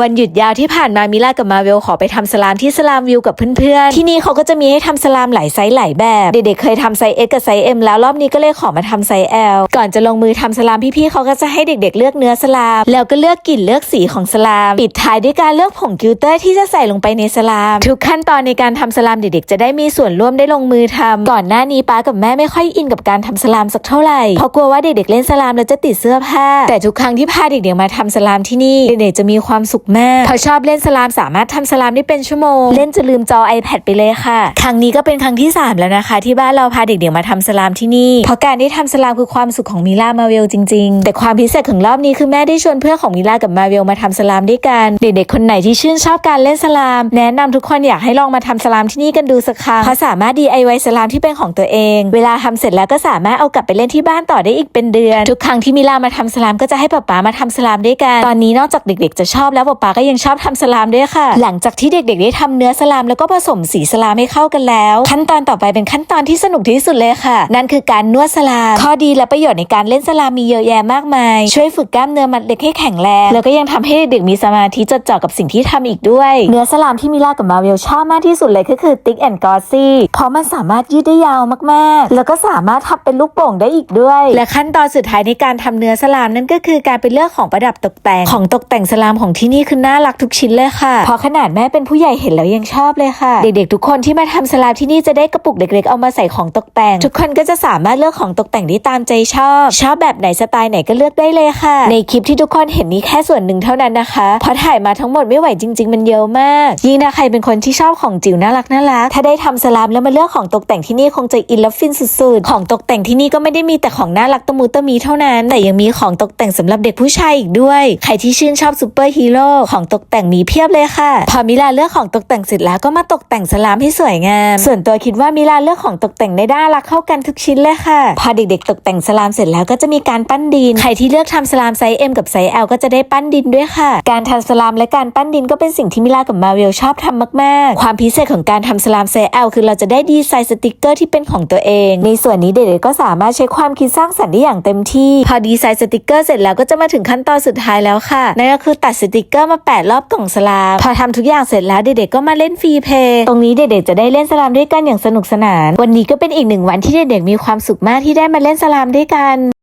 วันหยุดยาวที่ผ่านมามิล่ากับมาเวลขอไปทำสลามที่สลามวิวกับเพื่อนๆ ที่นี่เขาก็จะมีให้ทำสลามหลายไซส์หลายแบบ เด็กๆเคยทำไซส์ S กับไซส์ M แล้วรอบนี้ก็เลยขอมาทำไซส์ L ก่อนจะลงมือทำสลามพี่ๆเขาก็จะให้เด็กๆ เลือกเนื้อสลาม แล้วก็เลือกกลิ่นเลือกสีของสลาม ปิดท้ายด้วยการเลือกผงกิวเตอร์ที่จะใส่ลงไปในสลาม ทุกขั้นตอนในการทำสลามเด็กๆ จะได้มีส่วนร่วมได้ลงมือทำก่อนหน้านี้ป้ากับแม่ไม่ค่อยอินกับการทำสลามสักเท่าไหร่เพราะกลัวว่าเด็กๆเล่นสลามแล้วจะติดเสื้อผ้า แต่ทุกครั้งที่พาเด็กๆมาทำสลามที่นี่เด็กๆจะมีความสุขมากเพราะชอบเล่นสลามสามารถทำสลามได้เป็นชั่วโมง เล่นจะลืมจอ iPad ไปเลยค่ะ ครั้งนี้ก็เป็นครั้งที่ 3 แล้วนะคะ ที่บ้านเราพาเด็กๆมาทำสลามที่นี่ เพราะการได้ทำสลามคือความสุขของมิล่ามาเวลจริง ๆ แต่ความพิเศษของรอบนี้คือแม่ได้ชวนเพื่อนของมิล่ากับมาเวลมาทำสลามด้วยกัน เด็กๆคนไหนที่ชื่นชอบการเล่นสลาม แนะนำทุกคนอยากให้ลองมาทำสลามที่นี่กันดูสักครั้งเพราะสามารถ DIY สลามที่เป็นของตัวเอง เวลาทำเสร็จแล้วก็สามารถเอากลับไปเล่นที่บ้านต่อได้อีกเป็นเดือน ทุกครั้งที่มิลามาทำสลามก็จะให้ป๊าป๊ามาทำสลามด้วยกัน ตอนนี้นอกจากเด็ก ๆ จะชอบแล้วป๊าป๊าก็ยังชอบทำสลามด้วยค่ะ หลังจากที่เด็กๆได้ทำเนื้อสลามแล้วก็ผสมสีสลามให้เข้ากันแล้ว ขั้นตอนต่อไปเป็นขั้นตอนที่สนุกที่สุดเลยค่ะ นั่นคือการนวดสลามข้อดีและประโยชน์ในการเล่นสลามมีเยอะแยะมากมาย ช่วยฝึกกล้ามเนื้อมัดเล็กให้แข็งแรงแล้วก็ยังทำให้เด็กๆมีสมาธิจดจ่อกับสิ่งที่ทำอีกด้วย เนื้อสลามที่มิลากับมาเวลชอบมากที่สุดเลยก็คือติ๊กแอนด์กอซี่เพราะมันสามารถยืดได้ยาวมากๆ แล้วก็สามารถทับเป็นลูกโป่งได้อีกด้วย และขั้นตอนสุดท้ายในการทำเนื้อสลามนั่นก็คือการเป็นเลือกของประดับตกแต่งของตกแต่งสลามของที่นี่คือน่ารักทุกชิ้นเลยค่ะเพราะขนาดแม่เป็นผู้ใหญ่เห็นแล้วยังชอบเลยค่ะ เด็กๆ ทุกคนที่มาทำสลามที่นี่จะได้กระปุกเล็กๆเอามาใส่ของตกแต่ง ทุกคนก็จะสามารถเลือกของตกแต่งได้ตามใจชอบ ชอบแบบไหนสไตล์ไหนก็เลือกได้เลยค่ะ ในคลิปที่ทุกคนเห็นนี้แค่ส่วนหนึ่งเท่านั้นนะคะเพราะถ่ายมาทั้งหมดไม่ไหวจริง ๆ มันเยอะมาก ยิ่งถ้าใครเป็นคนที่ชอบของจิ๋วน่ารักน่ารักถ้าได้ทำสลามแล้วมาเลือกของตกแต่งที่นี่คงจะอินและฟินสุดๆ ของตกแต่งที่นี่ก็ไม่ได้มีแต่ของน่ารักตะมูตะมีเท่านั้น แต่ยังมีของตกแต่งสำหรับเด็กผู้ชายอีกด้วย ใครที่ชื่นชอบซูเปอร์ฮีโร่ของตกแต่งมีเพียบเลยค่ะ พอมิลาเลือกของตกแต่งเสร็จแล้วก็มาตกแต่งสลามให้สวยงาม ส่วนตัวคิดว่ามิลาเลือกของตกแต่งได้น่ารักเข้ากันทุกชิ้นเลยค่ะ พอเด็กๆ ตกแต่งสลามเสร็จแล้วก็จะมีการปั้นดิน ใครที่เลือกทำสลามไซส์ M กับไซส์ L ก็จะได้ปั้นดินด้วยค่ะ การทำสลามและการปั้นดินก็เป็นสิ่งที่มิลากับมาเวลชอบทำมากๆ ความพิเศษของการทำสลามไซส์ L คือเราจะได้ดีไซน์สติกเกอร์ที่เป็นของตัวเอง ในส่วนนี้เด็กๆก็สามารถใช้ความคิดสร้างสรรค์ได้อย่างเต็มที่ พอดีไซน์สติกเกอร์เสร็จแล้วก็จะมาถึงขั้นตอนสุดท้ายแล้วค่ะนั่นก็คือตัดสติกเกอร์็มาแปะรอบกล่องสลามพอทำทุกอย่างเสร็จแล้วเด็กๆก็มาเล่นฟรีเพย์ตรงนี้เด็กๆจะได้เล่นสลามด้วยกันอย่างสนุกสนาน วันนี้ก็เป็นอีกหนึ่งวันที่เด็กๆมีความสุขมากที่ได้มาเล่นสลามด้วยกัน